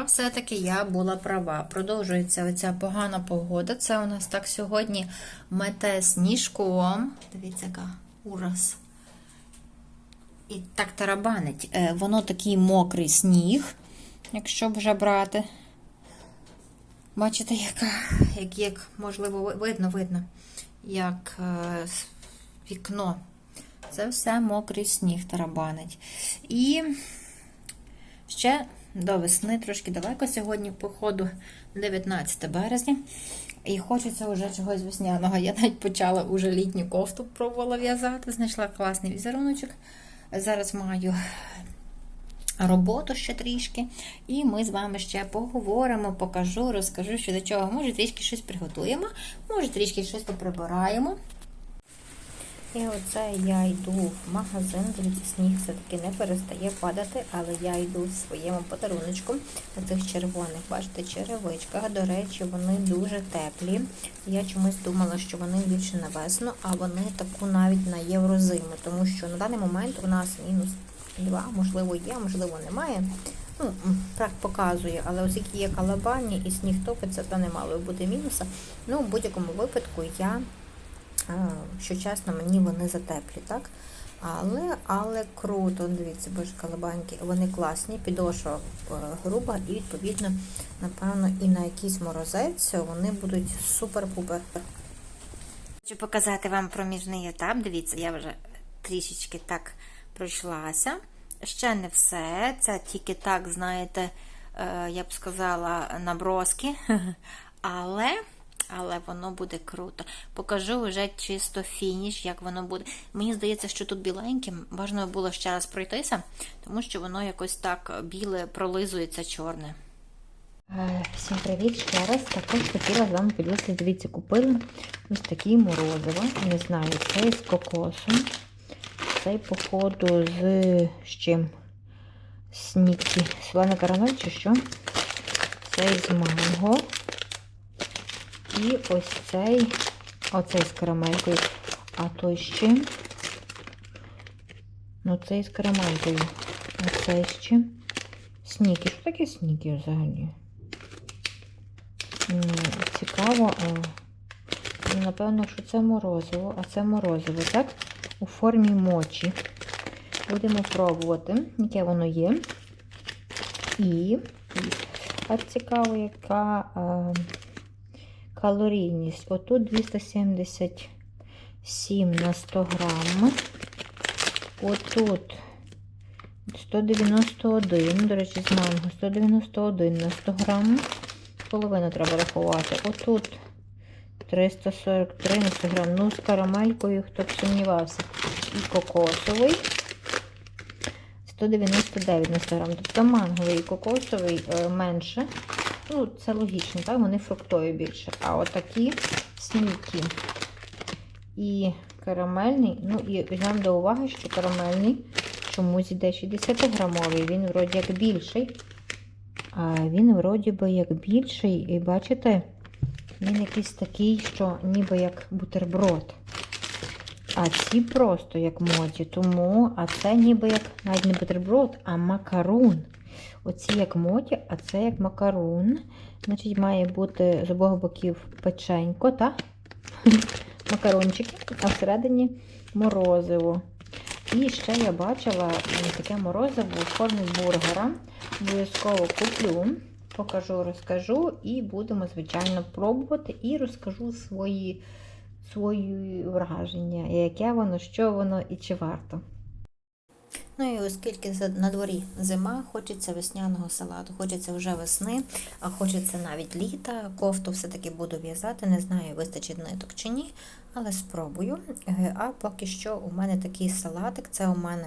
А все-таки я була права. Продовжується оця погана погода. Це у нас так сьогодні мете сніжком. Дивіться, яка ужас. І так тарабанить. Е, Воно такий мокрий сніг, якщо вже брати. Бачите, яка, як, як можливо, видно, видно, як е, вікно. Це все мокрий сніг тарабанить. І ще до весни трошки далеко сьогодні, походу, 19 березня. І хочеться вже чогось весняного. Я навіть почала уже літню кофту пробувала в'язати, знайшла класний візеруночок. Зараз маю роботу ще трішки, і ми з вами ще поговоримо, покажу, розкажу, що до чого. Може, трішки щось приготуємо, може, трішки щось поприбираємо. І оце я йду в магазин, дивіться, сніг все-таки не перестає падати, але я йду в своєму подаруночку на цих червоних, бачите, черевичках. До речі, вони дуже теплі. Я чомусь думала, що вони більше на весну, а вони таку навіть на єврозиму, тому що на даний момент у нас мінус 2, можливо, є, можливо, немає. Ну, так показує, але оскільки є калабані і сніг топиться, то не мало бути мінуса. Ну, в будь-якому випадку я а, що чесно, мені вони затеплі, так? Але але круто, дивіться, боже калабаньки, вони класні, підошва е, груба і, відповідно, напевно, і на якийсь морозець вони будуть супер-пупер. Хочу показати вам проміжний етап. Дивіться, я вже трішечки так пройшлася. Ще не все. Це тільки так, знаєте, е, я б сказала, наброски. Але. Але воно буде круто. Покажу вже чисто фініш, як воно буде. Мені здається, що тут біленьким важливо було ще раз пройтися, тому що воно якось так біле пролизується чорне. Е, Всім привіт ще раз. Також хотіла з вами поділитися. Дивіться, купили ось такі морозиво. Не знаю, цей з кокосом. Цей, походу, з, з чим? Снікі. Солена карамель чи що? Цей з манго. І ось цей, оцей з карамелькою. А той з чим? Ну, цей з карамелькою. А цей з чим? Сніки. Що таке сніки взагалі? Цікаво. ну, Напевно, що це морозиво, а це морозиво, так? У формі мочі. Будемо пробувати, яке воно є. І, і а цікаво, яка. А, Калорійність. Отут 277 на 100 грам. Отут 191, до речі, з манго 191 на 100 грам. Половину треба рахувати. Отут 343 на 100 грам. Ну, з карамелькою, хто б сумнівався. І кокосовий 199 на 100 грам. Тобто манговий і кокосовий е, менше. Ну, це логічно, так? Вони фруктові більше. А отакі сніки і карамельний. Ну, і візьмемо до уваги, що карамельний чомусь йде 60 грамовий. Він вроді як більший. А він вроді би як більший. І бачите, він якийсь такий, що ніби як бутерброд. А ці просто як моті. Тому, а це ніби як навіть не бутерброд, а макарун. Оці як моті, а це як макарун. Значить, має бути з обох боків печенько, так? Макарончики, а всередині морозиво. І ще я бачила таке морозиво у формі бургера. Обов'язково куплю, покажу, розкажу, і будемо, звичайно, пробувати і розкажу свої, свої враження, яке воно, що воно і чи варто. Ну і оскільки на дворі зима, хочеться весняного салату, хочеться вже весни, а хочеться навіть літа. Кофту все-таки буду в'язати. Не знаю, вистачить ниток чи ні, але спробую. Е, А поки що у мене такий салатик. Це у мене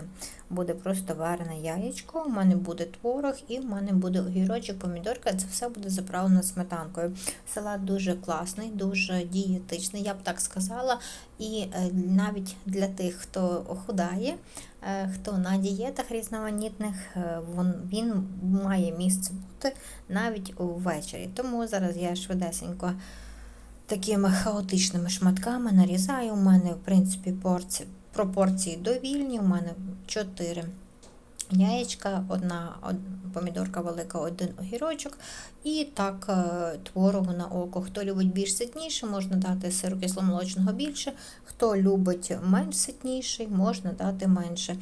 буде просто варене яєчко, у мене буде творог і у мене буде огірочок, помідорка. Це все буде заправлено сметанкою. Салат дуже класний, дуже дієтичний, я б так сказала. І е, навіть для тих, хто худає, е, хто на дієтах різноманітних, він має місце бути навіть увечері. Тому зараз я швидесенько такими хаотичними шматками нарізаю. У мене, в принципі, порції, пропорції довільні. У мене 4 яєчка, одна помідорка велика, один огірочок, і так е, творогу на око. Хто любить більш ситніше, можна дати сиру кисломолочного більше. Хто любить менш ситніший, можна дати менше.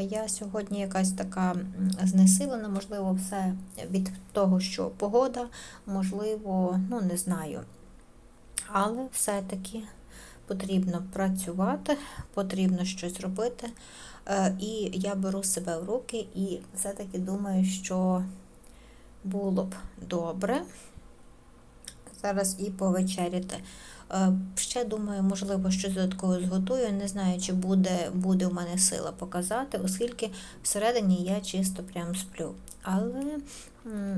Я сьогодні якась така знесилена, можливо, все від того, що погода, можливо, ну не знаю. Але все-таки потрібно працювати, потрібно щось робити. Е, І я беру себе в руки і все-таки думаю, що було б добре зараз і повечеряти. Е, Ще думаю, можливо, щось додатково зготую. Не знаю, чи буде, буде у мене сила показати, оскільки всередині я чисто прям сплю. Але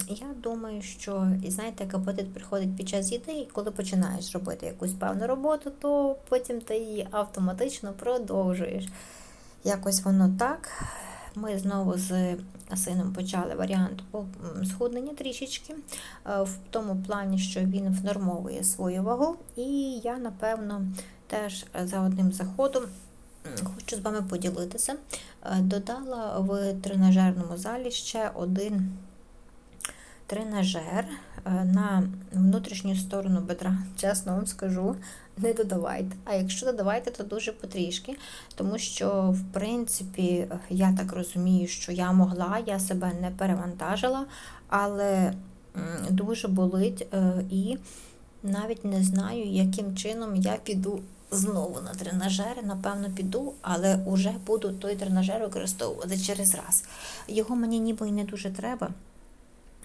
я думаю, що і знаєте, як апетит приходить під час їди, і коли починаєш робити якусь певну роботу, то потім ти її автоматично продовжуєш. Якось воно так. Ми знову з сином почали варіант по схуднення трішечки, е, в тому плані, що він внормовує свою вагу, і я, напевно, теж за одним заходом хочу з вами поділитися. Е, Додала в тренажерному залі ще один тренажер на внутрішню сторону бедра. Чесно вам скажу, не додавайте. А якщо додавайте, то дуже потрішки, тому що, в принципі, я так розумію, що я могла, я себе не перевантажила, але дуже болить е, і навіть не знаю, яким чином я піду. Знову на тренажери, напевно, піду, але вже буду той тренажер використовувати через раз. Його мені ніби й не дуже треба.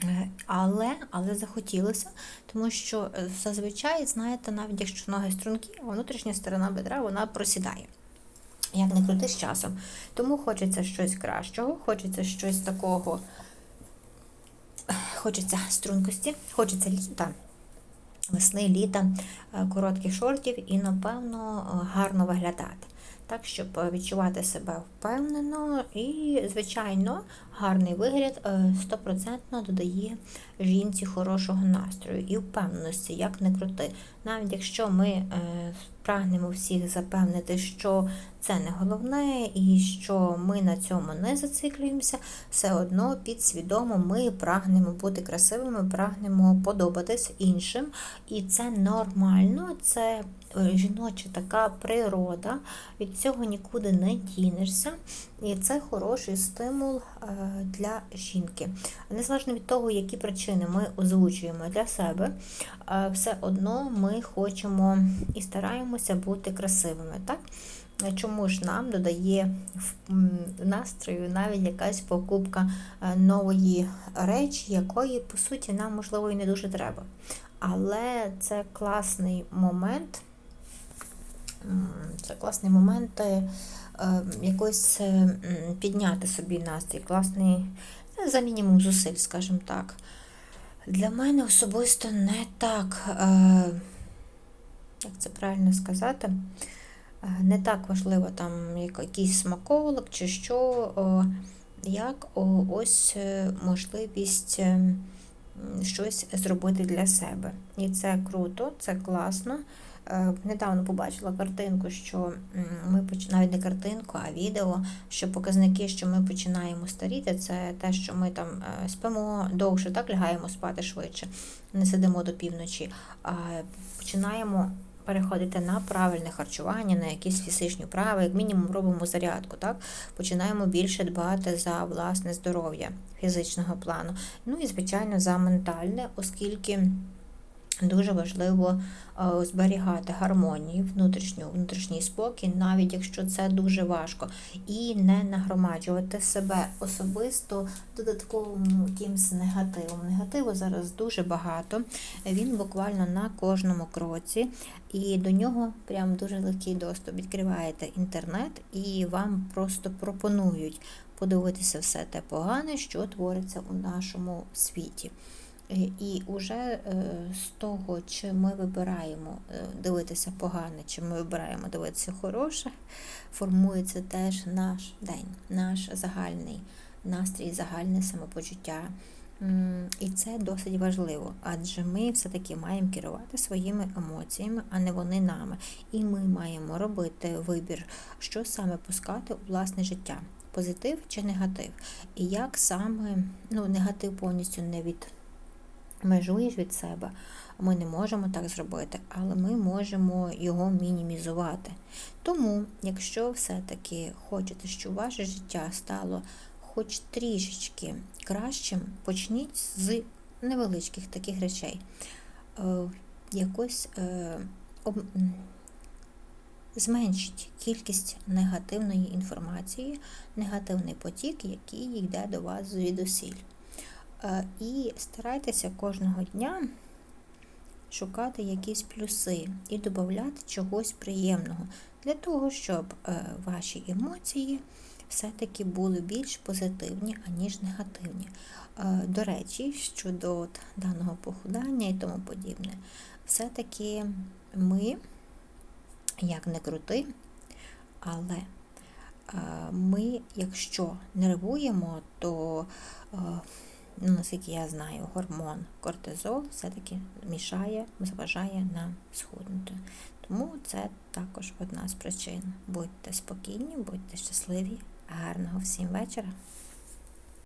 Е, Але, але захотілося, тому що е, зазвичай, знаєте, навіть якщо ноги стрункі, внутрішня сторона бедра вона просідає. Як не крути з часом. Тому хочеться щось кращого, хочеться щось такого, хочеться стрункості, хочеться літа, весни, літа, е, коротких шортів і, напевно, гарно виглядати. Так, щоб е, відчувати себе впевнено і, звичайно, гарний вигляд е, стопроцентно додає жінці хорошого настрою і впевненості, як не крути. Навіть якщо ми е, прагнемо всіх запевнити, що це не головне і що ми на цьому не зациклюємося, все одно підсвідомо ми прагнемо бути красивими, прагнемо подобатись іншим. І це нормально, це е, жіноча така природа, від цього нікуди не дінешся. І це хороший стимул е, для жінки. Незалежно від того, які причини ми озвучуємо для себе, е, все одно ми хочемо і стараємося бути красивими. Так? Чому ж нам додає настрою навіть якась покупка е, нової речі, якої, по суті, нам, можливо, і не дуже треба. Але це класний момент. Це класний момент е, якось е, підняти собі настрій. Класний е, за мінімум зусиль, скажімо так. Для мене особисто не так, е, як це правильно сказати, не так важливо там якийсь смаколик чи що, як ось можливість щось зробити для себе. І це круто, це класно. Е, Недавно побачила картинку, що ми поч- навіть не картинку, а відео, що показники, що ми починаємо старіти, це те, що ми там е, спимо довше, так лягаємо спати швидше, не сидимо до півночі, а починаємо переходити на правильне харчування, на якісь фізичні вправи, як мінімум робимо зарядку, так? Починаємо більше дбати за власне здоров'я фізичного плану. Ну і, звичайно, за ментальне, оскільки. Дуже важливо е, зберігати гармонію, внутрішню, внутрішній спокій, навіть якщо це дуже важко, і не нагромаджувати себе особисто додатковим якимсь негативом. Негативу зараз дуже багато. Він буквально на кожному кроці, і до нього прям дуже легкий доступ. Відкриваєте інтернет і вам просто пропонують подивитися все те погане, що твориться у нашому світі. Е, І уже е, з того, чи ми вибираємо е, дивитися погане, чи ми вибираємо дивитися хороше, формується теж наш день, наш загальний настрій, загальне самопочуття. І це досить важливо, адже ми все-таки маємо керувати своїми емоціями, а не вони нами. І ми маємо робити вибір, що саме пускати у власне життя. позитив чи негатив. І як саме ну, негатив повністю не відмежуєш від себе. Ми не можемо так зробити, але ми можемо його мінімізувати. Тому, якщо все-таки хочете, щоб ваше життя стало хоч трішечки кращим, почніть з невеличких таких речей. Е, якось е, об, м, зменшіть кількість негативної інформації, негативний потік, який йде до вас звідусіль. Е, і старайтеся кожного дня шукати якісь плюси і додати чогось приємного для того, щоб е, ваші емоції все-таки були більш позитивні, аніж негативні. Е, До речі, щодо даного похудання і тому подібне, все-таки ми, як не крути, але ми, якщо нервуємо, то наскільки я знаю, гормон кортизол все-таки мішає, заважає нам схуднути. Тому це також одна з причин. Будьте спокійні, будьте щасливі, гарного всім вечора!